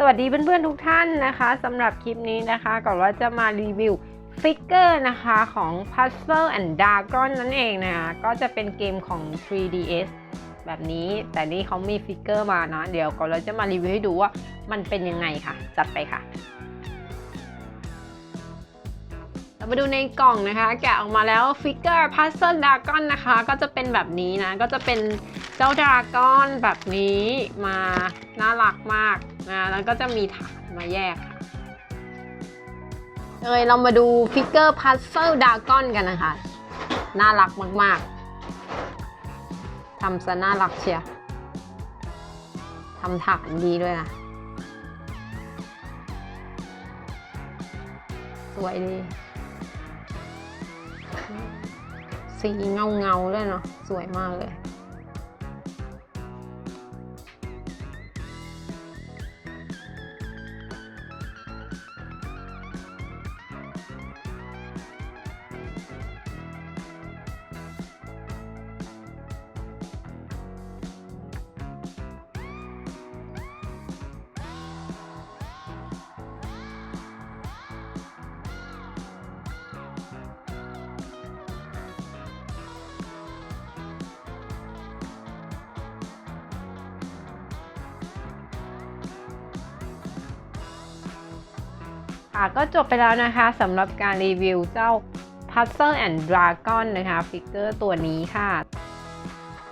สวัสดีเพื่อนๆทุกท่านนะคะสำหรับคลิปนี้นะคะก่อนว่าจะมารีวิวฟิกเกอร์นะคะของ Puzzle and Dragon นั่นเองนะคะก็จะเป็นเกมของ 3DS แบบนี้แต่นี่เขามีฟิกเกอร์มานะ เดี๋ยวก่อนเราจะมารีวิวให้ดูว่ามันเป็นยังไงค่ะ จัดไปค่ะ มาดูในกล่องนะคะ แกะออกมาแล้วฟิกเกอร์ Puzzle Dragon นะคะ ก็จะเป็นแบบนี้นะ ก็จะเป็นเจ้าดากอนแบบนี้มาน่ารักมากนะแล้วก็จะมีฐานมาแยกค่ะเลยเรามาดูฟิกเกอร์ Puzzle Dragon กันนะคะ น่ารักมาก ๆทำซะน่ารักเชียวทำฐานดีด้วยนะสวยดี สีเงาเงาๆด้วยเนาะสวยมากเลย ค่ะก็จบไปแล้วนะคะสำหรับการรีวิวเจ้า Puzzle and Dragon นะคะฟิกเกอร์ตัวนี้ค่ะ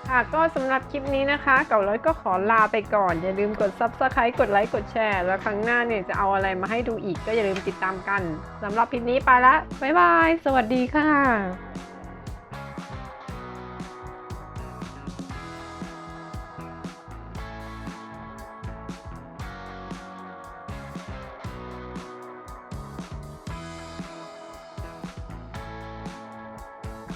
ค่ะก็สำหรับคลิปนี้นะคะเก่าร้อยก็ขอลาไปก่อน อย่าลืมกด Subscribe กดไลค์กดแชร์ แล้วครั้งหน้าเนี่ยจะเอาอะไรมาให้ดูอีกก็อย่าลืมติดตามกันสำหรับคลิปนี้ไปละบ๊ายบาย สวัสดีค่ะ